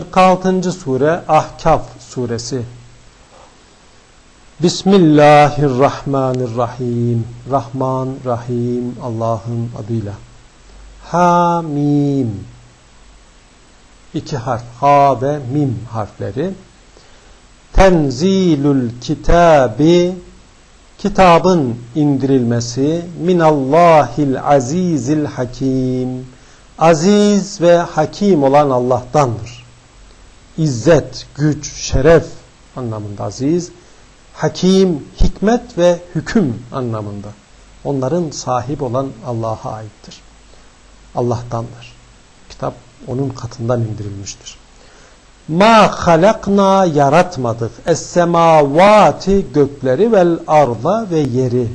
46. sure Ahkaf suresi. Bismillahirrahmanirrahim. Rahman Rahim Allah'ın adıyla. Hamim. İki harf. Ha ve mim harfleri. Tenzilül kitabi. Kitabın indirilmesi. Minallahil azizil hakim. Aziz ve hakim olan Allah'tandır. İzzet, güç, şeref anlamında aziz, hakim, hikmet ve hüküm anlamında. Onların sahip olan Allah'a aittir. Allah'tandır. Kitap onun katından indirilmiştir. Ma halakna yaratmadık. Es-semavati gökleri vel arda ve yeri.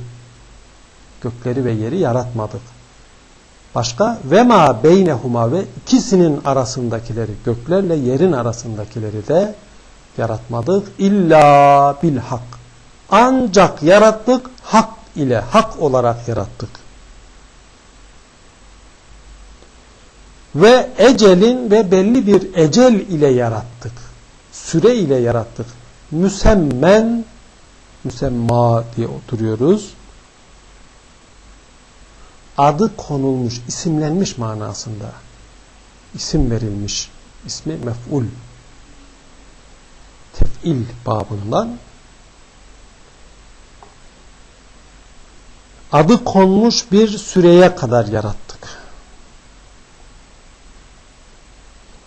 Gökleri ve yeri yaratmadık. Başka ve ma beynehuma ve ikisinin arasındakileri göklerle yerin arasındakileri de yaratmadık. İlla bil hak. Ancak yarattık hak ile hak olarak yarattık. Ve ecelin ve belli bir ecel ile yarattık. Süre ile yarattık. Müsemmen müsemma diye oturuyoruz Adı konulmuş, isimlenmiş manasında. İsim verilmiş. İsmi mef'ul. Tef'il babından adı konmuş bir süreye kadar yarattık.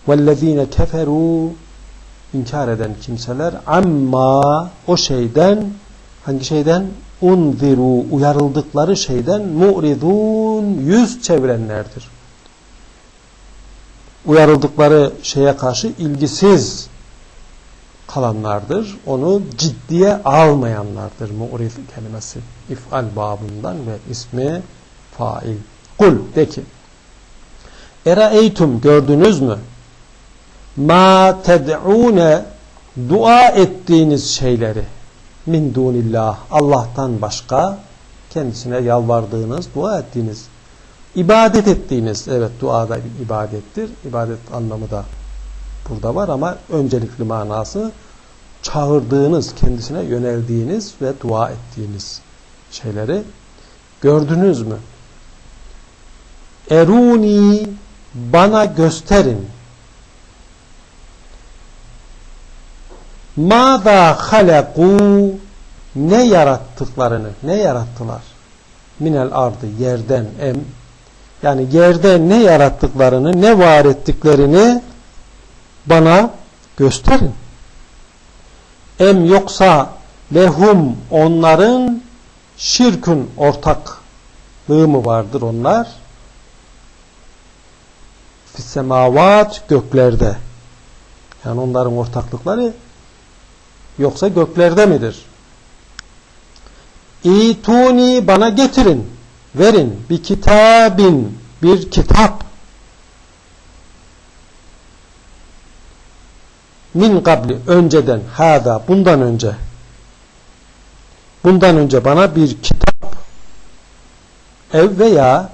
وَالَّذ۪ينَ كَفَرُوا inkar eden kimseler amma o şeyden hangi şeyden Unziru uyarıldıkları şeyden mu'ridun yüz çevirenlerdir. Uyarıldıkları şeye karşı ilgisiz kalanlardır. Onu ciddiye almayanlardır mu'rid kelimesi. İf'al babından ve ismi fail. Kul de ki Eraeytum gördünüz mü? Ma ted'une dua ettiğiniz şeyleri min dunillah Allah'tan başka kendisine yalvardığınız, dua ettiğiniz, ibadet ettiğiniz, evet duada bir ibadettir. İbadet anlamı da burada var ama öncelikli manası çağırdığınız, kendisine yöneldiğiniz ve dua ettiğiniz şeyleri gördünüz mü? Eruni bana gösterin. Mâzâ halekû ne yarattıklarını, ne yarattılar? Minel ardı, yerden em. Yani yerde ne yarattıklarını, ne var ettiklerini bana gösterin. Em yoksa lehum onların şirkün ortaklığı mı vardır onlar? Fissemavat göklerde. Yani onların ortaklıkları yoksa göklerde midir? İtuni bana getirin, verin bir kitabin, bir kitap. Min kabli, önceden, hada, bundan önce. Bundan önce bana bir kitap ev veya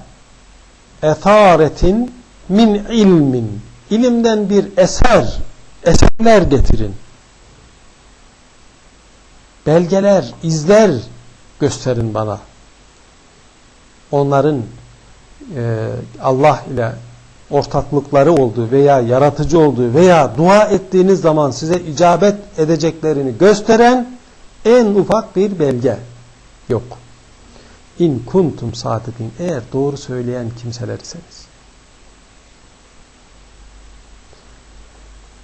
esaretin min ilmin, ilimden bir eser, eserler getirin belgeler, izler gösterin bana. Onların e, Allah ile ortaklıkları olduğu veya yaratıcı olduğu veya dua ettiğiniz zaman size icabet edeceklerini gösteren en ufak bir belge yok. İn kuntum sadikin eğer doğru söyleyen kimselerseniz.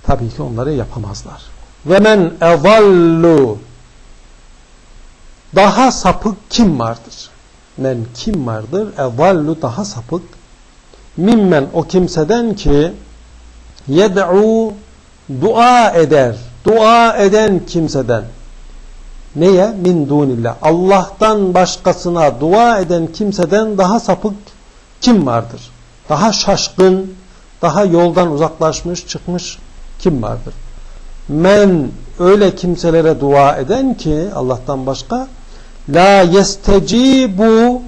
Tabii ki onları yapamazlar. Ve men ezallu daha sapık kim vardır? Men kim vardır? Evallu daha sapık. Mimmen o kimseden ki yed'u dua eder. Dua eden kimseden. Neye? Min dunillah. Allah'tan başkasına dua eden kimseden daha sapık kim vardır? Daha şaşkın, daha yoldan uzaklaşmış, çıkmış kim vardır? Men öyle kimselere dua eden ki Allah'tan başka la yestecibu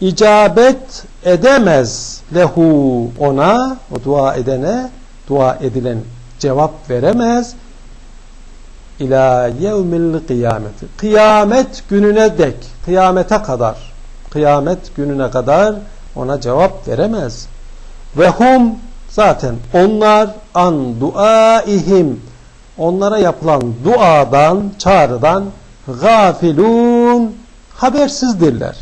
icabet edemez lehu ona o dua edene dua edilen cevap veremez ila yevmil kıyameti. Kıyamet gününe dek, kıyamete kadar, kıyamet gününe kadar ona cevap veremez. Ve hum zaten onlar an duaihim onlara yapılan duadan, çağrıdan gafilun habersizdirler.